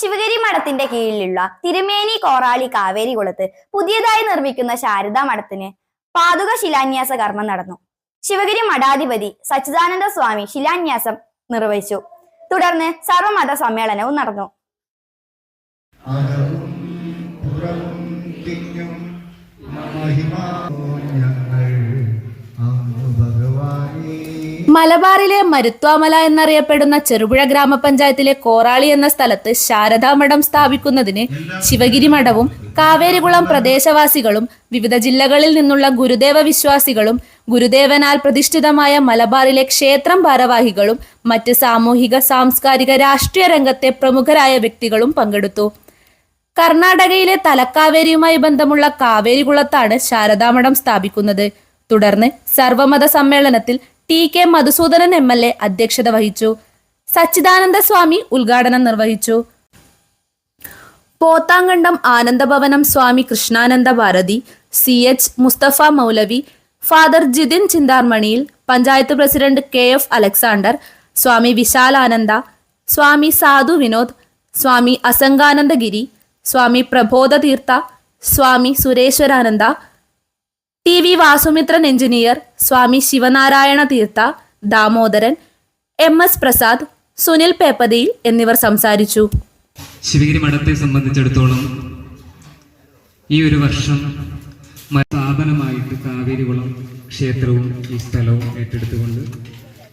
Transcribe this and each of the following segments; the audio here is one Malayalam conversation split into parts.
ശിവഗിരി മഠത്തിന്റെ കീഴിലുള്ള തിരുമേനി കോറാളി കാവേരി കുളത്ത് പുതിയതായി നിർമ്മിക്കുന്ന ശാരദാ മഠത്തിന് പാതുക ശിലാന്യാസ കർമ്മം നടന്നു. ശിവഗിരി മഠാധിപതി സച്ചിദാനന്ദ സ്വാമി ശിലാന്യാസം നിർവഹിച്ചു. തുടർന്ന് സർവമത സമ്മേളനവും നടന്നു. മലബാറിലെ മരുത്വാമല എന്നറിയപ്പെടുന്ന ചെറുപുഴ ഗ്രാമപഞ്ചായത്തിലെ കോറാളി എന്ന സ്ഥലത്ത് ശാരദാ മഠം സ്ഥാപിക്കുന്നതിന് ശിവഗിരി മഠവും കാവേരികുളം പ്രദേശവാസികളും വിവിധ ജില്ലകളിൽ നിന്നുള്ള ഗുരുദേവ വിശ്വാസികളും ഗുരുദേവനാൽ പ്രതിഷ്ഠിതമായ മലബാറിലെ ക്ഷേത്രം ഭാരവാഹികളും മറ്റ് സാമൂഹിക സാംസ്കാരിക രാഷ്ട്രീയ രംഗത്തെ പ്രമുഖരായ വ്യക്തികളും പങ്കെടുത്തു. കർണാടകയിലെ തലക്കാവേരിയുമായി ബന്ധമുള്ള കാവേരികുളത്താണ് ശാരദാമഠം സ്ഥാപിക്കുന്നത്. തുടർന്ന് സർവമത സമ്മേളനത്തിൽ T K Madhusoodanan M L A അധ്യക്ഷത വഹിച്ചു. സച്ചിദാനന്ദ സ്വാമി ഉദ്ഘാടനം നിർവഹിച്ചു. Pothankandam Anandabhavanam Swami Krishnananda Bharathi C H Musthafa Moulavi father Jithin ചിന്താർമണിയിൽ panchayat president K F Alexander Swami Vishalananda Swami Sadhu Vinod Swami Asanganandagiri Swami Prabodhatheertha Swami Sureshwarananda T V Vasumithran engineer Swami Sivanarayana Theertha Damodaran M S Prasad Sunil പേപ്പതിയിൽ എന്നിവർ സംസാരിച്ചു. ശിവഗിരി മഠത്തെ സംബന്ധിച്ചിടത്തോളം ഈ ഒരു വർഷം സ്ഥാപനമായിട്ട് കാവേരികുളം ക്ഷേത്രവും ഈ സ്ഥലവും ഏറ്റെടുത്തുകൊണ്ട്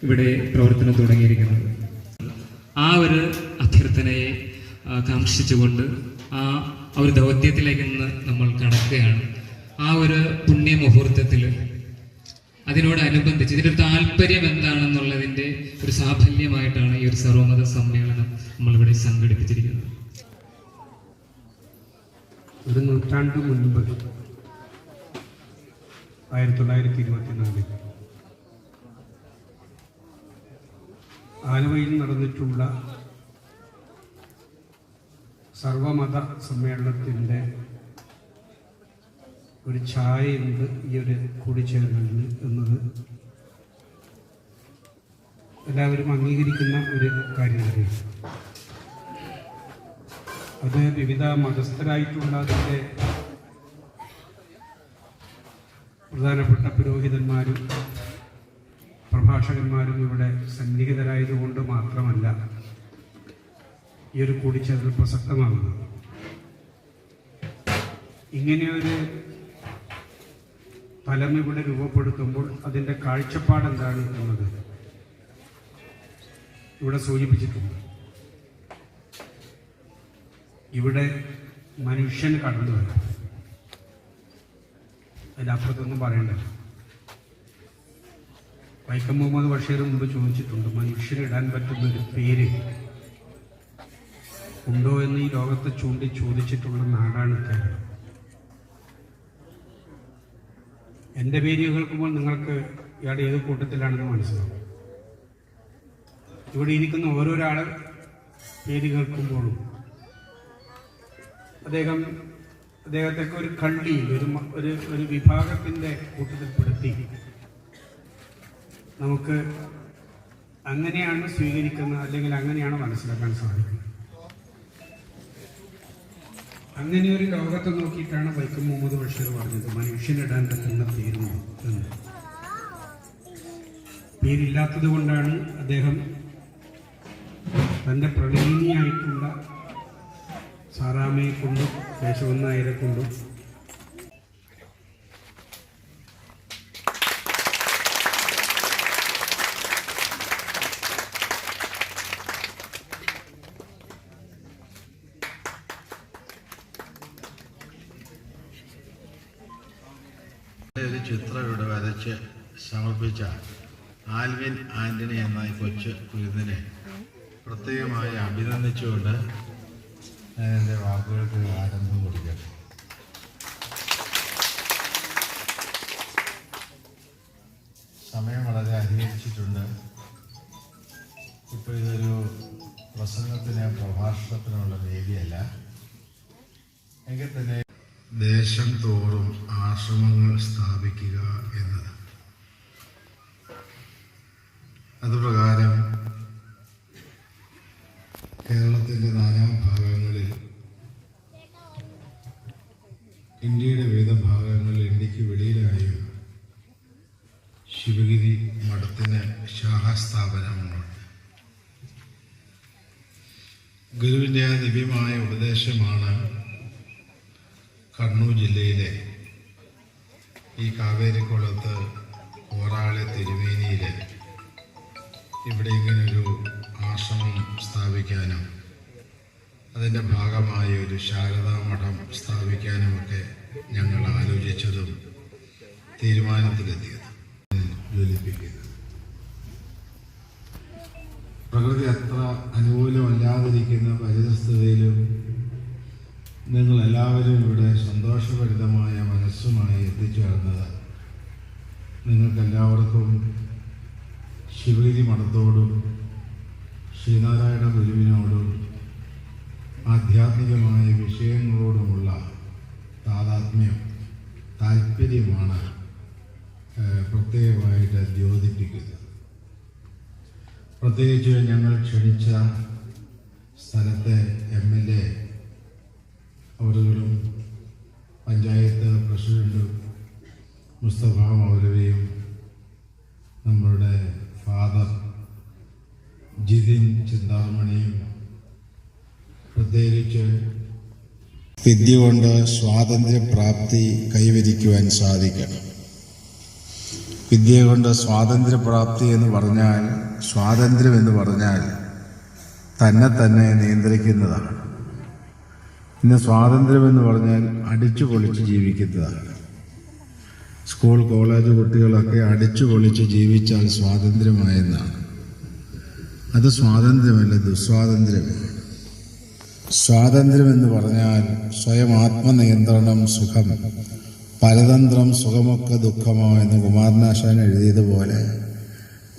ഇവിടെ പ്രവർത്തനം തുടങ്ങിയിരിക്കുന്നത്. ആ ഒരു അഭ്യർത്ഥനയെ കാക്ഷിച്ചുകൊണ്ട് ആ ഒരു ദൗത്യത്തിലേക്ക് ഇന്ന് നമ്മൾ കടക്കുകയാണ്. ആ ഒരു പുണ്യ മുഹൂർത്തത്തിൽ അതിനോടനുബന്ധിച്ച് ഇതിന്റെ താല്പര്യം എന്താണെന്നുള്ളതിന്റെ ഒരു സാഫല്യമായിട്ടാണ് ഈ ഒരു സർവമത സമ്മേളനം നമ്മളിവിടെ സംഘടിപ്പിച്ചിരിക്കുന്നത്. ഒരു നൂറ്റാണ്ട് മുൻപ് ആയിരത്തി തൊള്ളായിരത്തി ഇരുപത്തിനാലിൽ ആലുവയിൽ നടന്നിട്ടുള്ള സർവമത സമ്മേളനത്തിന്റെ ഒരു ചായയുണ്ട് ഈ ഒരു കൂടിച്ചേരലിൽ എന്നത് എല്ലാവരും അംഗീകരിക്കുന്ന ഒരു കാര്യം തന്നെയാണ്. അത് വിവിധ മതസ്ഥരായിട്ടുള്ള അതിന്റെ പ്രധാനപ്പെട്ട പുരോഹിതന്മാരും പ്രഭാഷകന്മാരും ഇവിടെ സന്നിഹിതരായതുകൊണ്ട് മാത്രമല്ല ഈ ഒരു കൂടിച്ചേരൽ പ്രസക്തമാകുന്നത്. ഇങ്ങനെയൊരു ഫലം ഇവിടെ രൂപപ്പെടുത്തുമ്പോൾ അതിന്റെ കാഴ്ചപ്പാട് എന്താണ് എന്നത് ഇവിടെ സൂചിപ്പിച്ചിട്ടുണ്ട്. ഇവിടെ മനുഷ്യൻ കടന്നു വരാം. അതിനപ്പുറത്തൊന്നും പറയണ്ട. വൈക്കം മുഹമ്മദ് ബഷീർ മുമ്പ് ചോദിച്ചിട്ടുണ്ട് മനുഷ്യരിടാൻ പറ്റുന്ന ഒരു പേര് ഉണ്ടോ എന്ന് ഈ ലോകത്തെ ചൂണ്ടി ചോദിച്ചിട്ടുള്ള നാടാണ് കേരളം. എന്റെ പേര് കേൾക്കുമ്പോൾ നിങ്ങൾക്ക് ഇയാളുടെ ഏത് കൂട്ടത്തിലാണെന്ന് മനസ്സിലാവും. ഇവിടെ ഇരിക്കുന്ന ഓരോരാൾ പേര് കേൾക്കുമ്പോഴും അദ്ദേഹം അദ്ദേഹത്തൊക്കെ ഒരു കള്ളിയിൽ ഒരു ഒരു ഒരു വിഭാഗത്തിന്റെ കൂട്ടത്തിൽപ്പെടുത്തി. നമുക്ക് അങ്ങനെയാണ് സ്വീകരിക്കുന്നത് അല്ലെങ്കിൽ അങ്ങനെയാണ് മനസ്സിലാക്കാൻ സാധിക്കുന്നത്. അങ്ങനെ ഒരു ലോകത്തെ നോക്കിയിട്ടാണ് വൈക്കം മുഹമ്മദ് ബഷീർ പറഞ്ഞത്. മനുഷ്യനിടാൻ പറ്റുന്ന പേരുമോ എന്ന്. പേരില്ലാത്തത് കൊണ്ടാണ് അദ്ദേഹം തന്റെ പ്രണയിനിയായിട്ടുള്ള സാറാമയെ കൊണ്ടും കേശവൻ നായരെ കൊണ്ടും ഒരു ചിത്രം ഇവിടെ വരച്ച് സമർപ്പിച്ച ആൽവിൻ ആന്റണി എന്ന കൊച്ചു കുരുന്നിനെ പ്രത്യേകമായി അഭിനന്ദിച്ചുകൊണ്ട് ഞാൻ എന്റെ വാക്കുകൾക്ക് ആരംഭം കൊടുക്കട്ടെ സമയം വളരെ അധികരിച്ചിട്ടുണ്ട് ഇപ്പോൾ ഇതൊരു പ്രസംഗത്തിന് പ്രഭാഷണത്തിനുള്ള വേദിയല്ല. എങ്കിൽ തന്നെ ദേശം തോറും ആശ്രമങ്ങൾ സ്ഥാപിക്കുക എന്നത്. അതുപ്രകാരം ഇവിടെ ഒരു ആശ്രമം സ്ഥാപിക്കാനും അതിന്റെ ഭാഗമായി ഒരു ശാരദാ മഠം സ്ഥാപിക്കാനുമൊക്കെ ഞങ്ങൾ ആലോചിച്ചതും തീരുമാനത്തിലെത്തിയത്. ജ്വലിപ്പിക്കുന്നത്. പ്രകൃതി അത്ര അനുകൂലമല്ലാതിരിക്കുന്ന പരിതസ്ഥിതിയിലും നിങ്ങൾ എല്ലാവരും ഇവിടെ സന്തോഷഭരിതമായ മനസ്സുമായി എത്തിച്ചേർന്നത് നിങ്ങൾക്കെല്ലാവർക്കും ശിവഗിരി മഠത്തോടും ശ്രീനാരായണ ഗുരുവിനോടും ആധ്യാത്മികമായ വിഷയങ്ങളോടുമുള്ള താതാത്മ്യം താല്പര്യമാണ് പ്രത്യേകമായിട്ട് ദ്യോതിപ്പിക്കുന്നത് പ്രത്യേകിച്ച് ഞങ്ങൾ ക്ഷണിച്ച സ്ഥലത്തെ എം എൽ എ അവരുകളും പഞ്ചായത്ത് പ്രസിഡന്റും മുസ്തഫ മൗലവിയും നമ്മളുടെ ഫാദർ ജിതിൻ ചിന്താമണിയും പ്രത്യേകിച്ച് വിദ്യ കൊണ്ട് സ്വാതന്ത്ര്യപ്രാപ്തി കൈവരിക്കുവാൻ സാധിക്കണം. വിദ്യ കൊണ്ട് സ്വാതന്ത്ര്യപ്രാപ്തി എന്ന് പറഞ്ഞാൽ സ്വാതന്ത്ര്യം എന്ന് പറഞ്ഞാൽ തന്നെ തന്നെ നിയന്ത്രിക്കുന്നതാണ്. ഇന്ന് സ്വാതന്ത്ര്യം എന്ന് പറഞ്ഞാൽ അടിച്ചു പൊളിച്ച് ജീവിക്കുന്നതാണ്. സ്കൂൾ കോളേജ് കുട്ടികളൊക്കെ അടിച്ചു പൊളിച്ച് ജീവിച്ചാൽ സ്വാതന്ത്ര്യമായെന്നാണ്. അത് സ്വാതന്ത്ര്യമല്ല. ദുസ്വാതന്ത്ര്യമാണ് സ്വാതന്ത്ര്യം എന്ന് പറഞ്ഞാൽ സ്വയം ആത്മനിയന്ത്രണം സുഖം. പരതന്ത്രം സുഖമൊക്കെ ദുഃഖമോ എന്ന് കുമാരനാശാൻ എഴുതിയതുപോലെ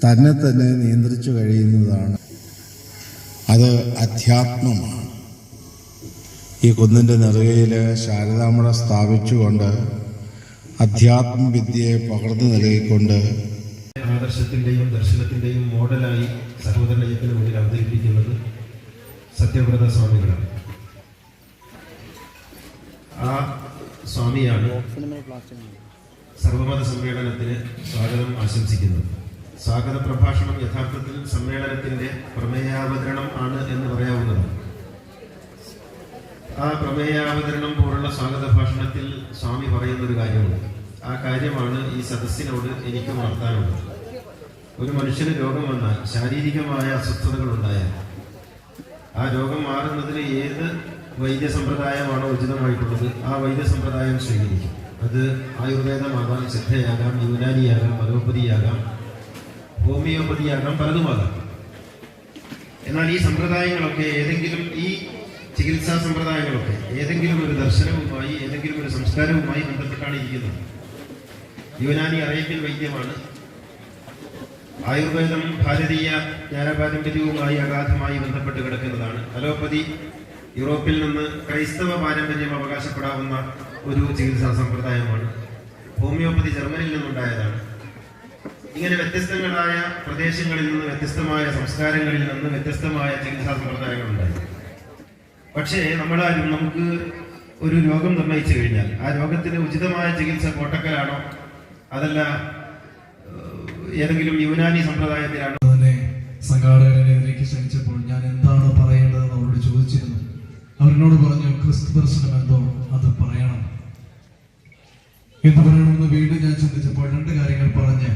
തന്നെ തന്നെ നിയന്ത്രിച്ചു കഴിയുന്നതാണ്. അത് അധ്യാത്മമാണ്. ഈ കുന്നിന്റെ നെറുകയിൽ ശാരദാമഠ സ്ഥാപിച്ചുകൊണ്ട് അധ്യാത്മവിദ്യയെ പകർന്നു നൽകിക്കൊണ്ട് ആദർശത്തിന്റെയും ദർശനത്തിന്റെയും മോഡലായി സഹോദരൻ മുന്നിൽ അവതരിപ്പിക്കുന്നത് സത്യവ്രത സ്വാമികളാണ്. ആ സ്വാമിയാണ് സർവമത സമ്മേളനത്തിന് സ്വാഗതം ആശംസിക്കുന്നത്. സ്വാഗത പ്രഭാഷണം യഥാർത്ഥത്തിൽ സമ്മേളനത്തിന്റെ പ്രമേയാവതരണം ആണ് എന്ന് പറയാവുന്നത് ആ പ്രമേയാവതരണം പോലുള്ള സ്വാഗത ഭാഷണത്തിൽ സ്വാമി പറയുന്ന ഒരു കാര്യമുണ്ട്. ആ കാര്യമാണ് ഈ സദസ്സിനോട് എനിക്ക് ഉണർത്താനുള്ളത്. ഒരു മനുഷ്യന് രോഗം വന്നാൽ ശാരീരികമായ അസ്വസ്ഥതകൾ ഉണ്ടായാൽ ആ രോഗം മാറുന്നതിന് ഏത് വൈദ്യസമ്പ്രദായമാണോ ഉചിതമായിട്ടുള്ളത് ആ വൈദ്യസമ്പ്രദായം സ്വീകരിക്കും. അത് ആയുർവേദമാകാം സിദ്ധയാകാം യുവനാനിയാകാം അലോപ്പതിയാകാം ഹോമിയോപ്പതിയാകാം പലതുമാകാം. എന്നാൽ ഈ സമ്പ്രദായങ്ങളൊക്കെ ഏതെങ്കിലും ഈ ചികിത്സാ സമ്പ്രദായങ്ങളൊക്കെ ഏതെങ്കിലും ഒരു ദർശനവുമായി ഏതെങ്കിലും ഒരു സംസ്കാരവുമായി ബന്ധപ്പെട്ടാണ് ഇരിക്കുന്നത്. യുവനാനി അറേബ്യൻ വൈദ്യമാണ്. ആയുർവേദം ഭാരതീയ ജ്ഞാനപാരമ്പര്യവുമായി അഗാധമായി ബന്ധപ്പെട്ട് കിടക്കുന്നതാണ്. അലോപ്പതി യൂറോപ്പിൽ നിന്ന് ക്രൈസ്തവ പാരമ്പര്യം അവകാശപ്പെടാവുന്ന ഒരു ചികിത്സാ സമ്പ്രദായമാണ്. ഹോമിയോപ്പതി ജർമ്മനിയിൽ നിന്നുണ്ടായതാണ്. ഇങ്ങനെ വ്യത്യസ്തങ്ങളായ പ്രദേശങ്ങളിൽ നിന്ന് വ്യത്യസ്തമായ സംസ്കാരങ്ങളിൽ നിന്ന് വ്യത്യസ്തമായ ചികിത്സാ സമ്പ്രദായങ്ങളുണ്ടായി. പക്ഷേ നമ്മളാരും നമുക്ക് ഒരു രോഗം നിർണയിച്ചു കഴിഞ്ഞാൽ ആ രോഗത്തിന് ഉചിതമായ ചികിത്സ കോട്ടക്കലാണോ? അതല്ല ഏതെങ്കിലും യുനാനി സമ്പ്രദായത്തിലാണ്. തന്നെ സംഘാടകരെ ഇതിലേക്ക് ക്ഷണിച്ചപ്പോൾ ഞാൻ എന്താണ് പറയേണ്ടതെന്ന് അവരോട് ചോദിച്ചിരുന്നു. അവരോട് പറഞ്ഞു ക്രിസ്തു ദർശനം എന്തോ അത് പറയണം. എന്ത് പറയണമെന്ന് വീണ്ടും ഞാൻ ചിന്തിച്ചപ്പോൾ രണ്ട് കാര്യങ്ങൾ പറഞ്ഞ്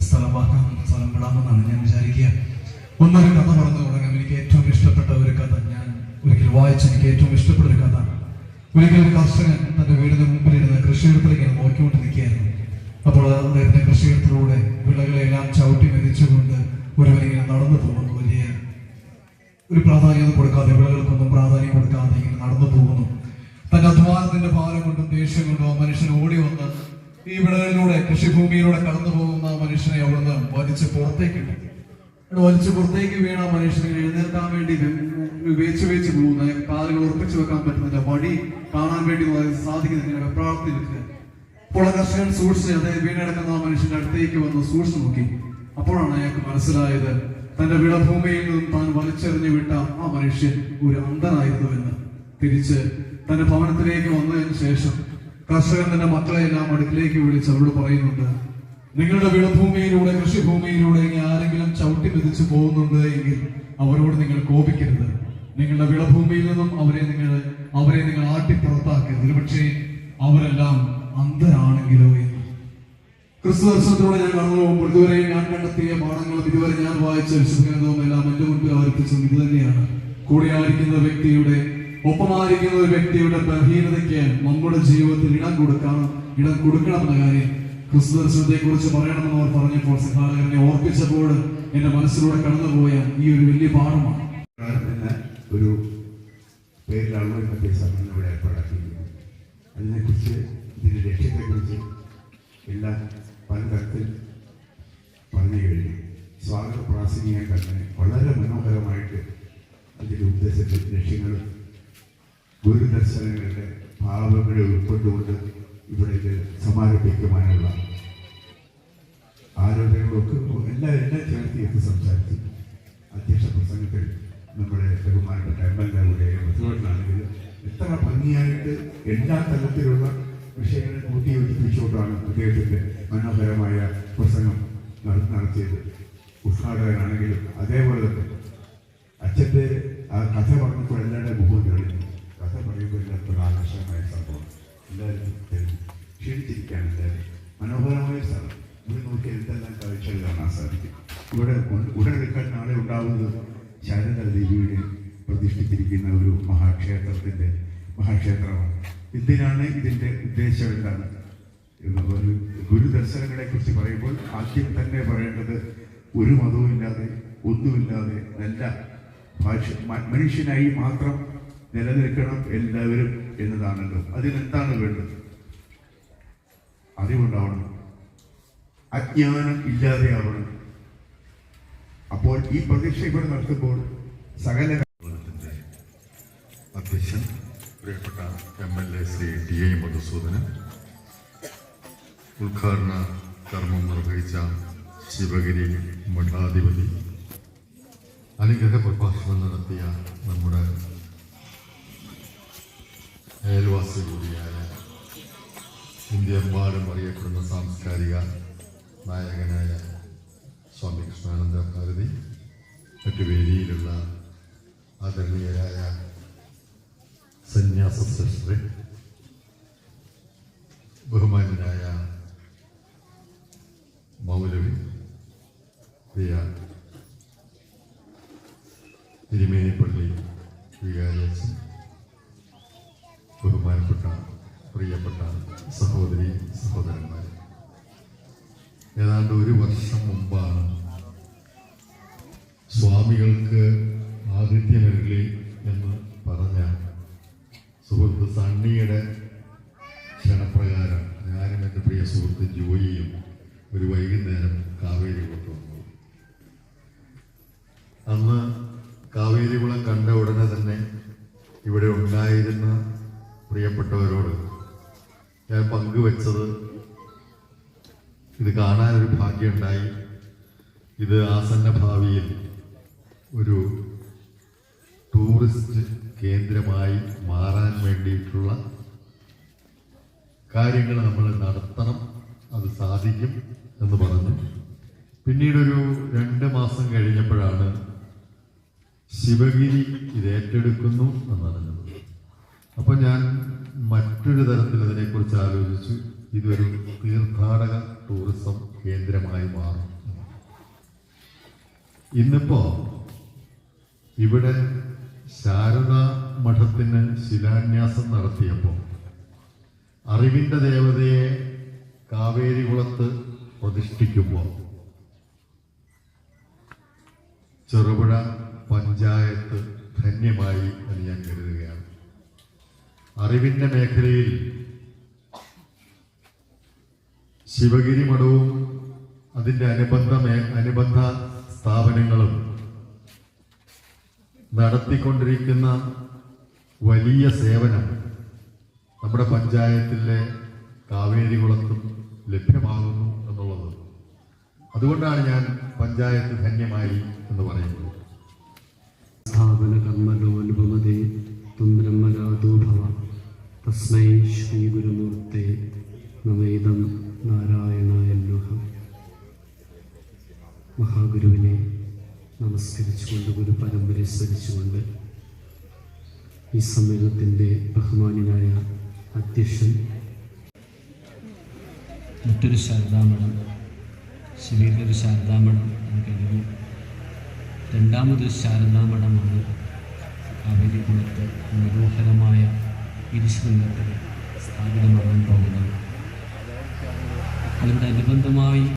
സ്ഥലം വാങ്ങാം സ്ഥലം വിടാമെന്നാണ് ഞാൻ വിചാരിക്കുക. ഒന്നൊരു കഥ പറഞ്ഞു തുടങ്ങാം എനിക്ക് ഏറ്റവും ഇഷ്ടപ്പെട്ട ഒരു കഥ ഞാൻ ഒരിക്കൽ വായിച്ച. എനിക്ക് ഏറ്റവും ഇഷ്ടപ്പെട്ട ഒരു കഥ. ഒരിക്കൽ ഒരു കർഷകൻ തന്റെ വീടിന് മുമ്പിലിരുന്ന് കൃഷിയിടത്തിലേക്ക് നോക്കിക്കൊണ്ട് നിൽക്കുകയായിരുന്നു അപ്പോൾ അദ്ദേഹത്തിന്റെ കൃഷിയിടത്തിലൂടെ വിളകളെല്ലാം ചവിട്ടി മെതിച്ചുകൊണ്ട് ഒരു ഇങ്ങനെ നടന്നു പോകുന്നു. വലിയ ഒരു പ്രാധാന്യം കൊടുക്കാതെ വിളകൾക്കൊന്നും പ്രാധാന്യം കൊടുക്കാതെ ഇങ്ങനെ നടന്നു പോകുന്നു. തന്റെ അധ്വാനത്തിന്റെ ഭാരം കൊണ്ടും ദേഷ്യം കൊണ്ടും മനുഷ്യൻ ഓടി വന്ന് ഈ വിളകളിലൂടെ കൃഷിഭൂമിയിലൂടെ കടന്നു പോകുന്ന മനുഷ്യനെ അവിടുന്ന് വലിച്ച് പുറത്തേക്കിട്ടു വലിച്ചു പുറത്തേക്ക് വീണ മനുഷ്യനെ എഴുന്നേൽക്കാൻ വേണ്ടി വേച്ചു വേച്ച് പോകുന്ന കാലുകൾ ഉറപ്പിച്ചു വെക്കാൻ പറ്റുന്നില്ല വഴി കാണാൻ വേണ്ടി സാധിക്കുന്നില്ല. വെപ്രാളത്തിൽ അപ്പോൾ ആ കർഷകൻ സൂക്ഷിച്ച് അതായത് വീണെടുക്കുന്ന മനുഷ്യന്റെ അടുത്തേക്ക് വന്ന് സൂക്ഷിച്ചു നോക്കി. അപ്പോഴാണ് അയാൾക്ക് മനസ്സിലായത് തന്റെ വിളഭൂമിയിൽ നിന്നും താൻ വലിച്ചെറിഞ്ഞു വിട്ട ആ മനുഷ്യൻ ഒരു അന്ധനായിരുന്നുവെന്ന്. തിരിച്ച് തന്റെ ഭവനത്തിലേക്ക് വന്നതിന് ശേഷം കർഷകൻ തന്റെ മക്കളെ എല്ലാം അടുക്കിലേക്ക് വിളിച്ച് അവരോട് പറയുന്നുണ്ട് നിങ്ങളുടെ വിളഭൂമിയിലൂടെ കൃഷിഭൂമിയിലൂടെ ഇനി ആരെങ്കിലും ചവിട്ടി മെതിച്ചു പോകുന്നുണ്ട് എങ്കിൽ അവരോട് നിങ്ങൾ കോപിക്കരുത്. നിങ്ങളുടെ വിളഭൂമിയിൽ നിന്നും അവരെ നിങ്ങൾ അവരെ നിങ്ങൾ ആട്ടി പുറത്താക്കരുത് ഒരുപക്ഷെ അവരെല്ലാം അന്ധരാണെങ്കിലോ എന്ന്. ക്രിസ്തു ദർശനത്തിലൂടെ ഞാൻ കടന്നു പോകുമ്പോൾ ഇതുവരെ ഞാൻ കണ്ടെത്തിയ പാഠങ്ങളും ഇതുവരെ ഞാൻ വായിച്ച വിശുദ്ധഗ്രന്ഥവും എല്ലാം എന്റെ മുൻപിൽ അവതരിപ്പിച്ചതും ഇത് തന്നെയാണ്. കൂടെയായിരിക്കുന്ന വ്യക്തിയുടെ ഒപ്പമായിരിക്കുന്ന ഒരു വ്യക്തിയുടെ ബലഹീനതയ്ക്ക് നമ്മുടെ ജീവിതത്തിൽ ഇടം കൊടുക്കണം ഇടം കൊടുക്കണം എന്ന കാര്യം ക്രിസ്തു ദർശനത്തെ കുറിച്ച് പറയണമെന്ന് അവർ പറഞ്ഞപ്പോൾ സംഘാടകരനെ ഓർപ്പിച്ചപ്പോൾ എന്റെ മനസ്സിലൂടെ കടന്നുപോയ ഈ ഒരു വലിയ പാഠമാണ്. ഒരു പേരിലാണ് ഇവിടെ ഏർപ്പാടാക്കിയിരിക്കുന്നത് അതിനെക്കുറിച്ച് ഇതിന്റെ ലക്ഷ്യത്തെക്കുറിച്ച് എല്ലാം പലതരത്തിൽ പറഞ്ഞു കഴിഞ്ഞു. സ്വാഗത പ്രാസംഗികൻ തന്നെ വളരെ മനോഹരമായിട്ട് അതിന്റെ ഉദ്ദേശത്തിൽ ലക്ഷ്യങ്ങൾ ഗുരുദർശനങ്ങളുടെ ഭാവങ്ങളെ ഉൾക്കൊണ്ടുകൊണ്ട് ഇവിടെ ഇത് സമാരംഭിക്കുവാനുള്ള ആരോഗ്യങ്ങളൊക്കെ എല്ലാം എല്ലാം ചേർത്ത് എത്തി സംസാരിച്ചു. അധ്യക്ഷ പ്രസംഗത്തിൽ നമ്മുടെ ബഹുമാനപ്പെട്ട എം എൽ എയുടെ പ്രസിഡന്റാണെങ്കിൽ എത്ര ഭംഗിയായിട്ട് എല്ലാ തലത്തിലുള്ള വിഷയങ്ങളെ കൂട്ടി യോജിപ്പിച്ചുകൊണ്ടാണ് അദ്ദേഹത്തിന്റെ മനോഹരമായ പ്രസംഗം നടത്തിയത്. ഉദ്ഘാടകനാണെങ്കിലും അതേപോലെ തന്നെ അച്ഛന്റെ ആ കഥ പറഞ്ഞപ്പോൾ എല്ലാവരുടെ മുഖം തെളിഞ്ഞു. കഥ പറയുമ്പോൾ എല്ലാവർക്കും ആകർഷകമായ സംഭവം. എല്ലാവരും. ക്ഷീണിച്ചിരിക്കുകയാണ് എല്ലാവരും. മനോഹരമായ സ്ഥലം. ഇവിടെ നോക്കിയാൽ എന്തെല്ലാം കാഴ്ചകൾ കാണാൻ സാധിക്കും ഇവിടെ ഉടനെ ഉടനെടുക്കാൻ നാളെ ഉണ്ടാവുന്നത് ശാരദ ദേവിയുടെ പ്രതിഷ്ഠിച്ചിരിക്കുന്ന ഒരു മഹാക്ഷേത്രത്തിന്റെ മഹാക്ഷേത്രമാണ്. എന്തിനാണ് ഇതിന്റെ ഉദ്ദേശം എന്താണ്? ഒരു ഗുരുദർശനങ്ങളെ കുറിച്ച് പറയുമ്പോൾ ആദ്യം തന്നെ പറയേണ്ടത് ഒരു മതവുമില്ലാതെ ഒന്നുമില്ലാതെ നല്ല ഭാഷ മനുഷ്യനായി മാത്രം നിലനിൽക്കണം എല്ലാവരും എന്നതാണല്ലോ. അതിനെന്താണ് വേണ്ടത്? അറിവുണ്ടാവണം. അജ്ഞാനം ഇല്ലാതെയാവണം. അപ്പോൾ ഈ പ്രതീക്ഷ ഇവിടെ നടത്തുമ്പോൾ സകല അധ്യക്ഷൻ പ്രിയപ്പെട്ട M L A Shri T I Madhusoodanan ഉദ്ഘാടന കർമ്മം നിർവഹിച്ച ശിവഗിരി മഠാധിപതി അനുഗ്രഹ പ്രഭാഷണം നടത്തിയ നമ്മുടെ അയൽവാസി കൂടിയായ ഇന്ത്യയെമ്പാടും അറിയപ്പെടുന്ന സാംസ്കാരിക നായകനായ സ്വാമി കൃഷ്ണാനന്ദ ഭാരതി മറ്റു വേദിയിലുള്ള ആദരണീയരായ സന്യാസ സിസ്റ്റർ ബഹുമാനായ മൗലവി പ്രിയ തിരുമേനിപ്പള്ളി വികാരിയച്ഛൻ ബഹുമാനപ്പെട്ട പ്രിയപ്പെട്ട സഹോദരി സഹോദരന്മാർ ഏതാണ്ട് ഒരു വർഷം മുമ്പാണ് സ്വാമികൾക്ക് ആതിഥ്യമരുളി എന്ന് പറഞ്ഞ സുഹൃത്ത് സണ്ണിയുടെ ക്ഷണപ്രകാരം ഞാനും എന്റെ പ്രിയ സുഹൃത്ത് ജോയിയും ഒരു വൈകുന്നേരം കാവേരി കുളത്ത് വന്നു. അന്ന് കാവേരികുളം കണ്ട ഉടനെ തന്നെ ഇവിടെ ഉണ്ടായിരുന്ന പ്രിയപ്പെട്ടവരോട് ഞാൻ പങ്കുവെച്ചത് ഇത് കാണാനൊരു ഭാഗ്യമുണ്ടായി. ഇത് ആസന്ന ഭാവിയിൽ ഒരു ടൂറിസ്റ്റ് കേന്ദ്രമായി മാറാൻ വേണ്ടിയിട്ടുള്ള കാര്യങ്ങൾ നമ്മൾ നടത്തണം. അത് സാധിക്കും എന്ന് പറഞ്ഞു. പിന്നീടൊരു രണ്ട് മാസം കഴിഞ്ഞപ്പോഴാണ് ശിവഗിരി ഇത് ഏറ്റെടുക്കുന്നു എന്നറിഞ്ഞത് അപ്പോൾ ഞാൻ മറ്റൊരു തരത്തിൽ അതിനെക്കുറിച്ച് ആലോചിച്ചു. ഇതൊരു തീർത്ഥാടക ടൂറിസം കേന്ദ്രമായി മാറും. ഇന്നിപ്പോ ഇവിടെ ശാരദ മഠത്തിന് ശിലാന്യാസം നടത്തിയപ്പോൾ അറിവിന്റെ ദേവതയെ കാവേരികുളത്ത് പ്രതിഷ്ഠിക്കുമ്പോൾ ചെറുപുഴ പഞ്ചായത്ത് ധന്യമായി എന്ന് ഞാൻ കരുതുകയാണ്. അറിവിന്റെ മേഖലയിൽ ശിവഗിരി മഠവും അതിന്റെ അനുബന്ധ അനുബന്ധ സ്ഥാപനങ്ങളും നടത്തിക്കൊണ്ടിരിക്കുന്ന വലിയ സേവനം നമ്മുടെ പഞ്ചായത്തിലെ കാവേരികുളത്തും ലഭ്യമാകുന്നു എന്നുള്ളത്. അതുകൊണ്ടാണ് ഞാൻ പഞ്ചായത്ത് ധന്യമായി എന്ന് പറയുന്നത്. സ്ഥാപന കർമ്മലോനുപമതേ ബ്രഹ്മരാധൂഭവ തസ്മൈ ശ്രീ ഗുരുമൂർത്തെ നമേദം നാരായണായ മഹാഗുരുവിനെ നമസ്കരിച്ചുകൊണ്ട് ഒരു പരമ്പരയെ സ്മരിച്ചുകൊണ്ട് ഈ സമ്മേളനത്തിന്റെ ബഹുമാനായ അധ്യക്ഷൻ. മറ്റൊരു ശാരദാമഠം ശിവീകരിലൊരു ശാരദാമഠം എന്ന് കഴിഞ്ഞു രണ്ടാമത് ശാരദാമഠമാണ് കാവേരികുളത്ത് മനോഹരമായ ഇരുശൃംഗത്തിൽ സ്ഥാപിതമാകാൻ പോകുന്നത്. അതിനോടനുബന്ധമായി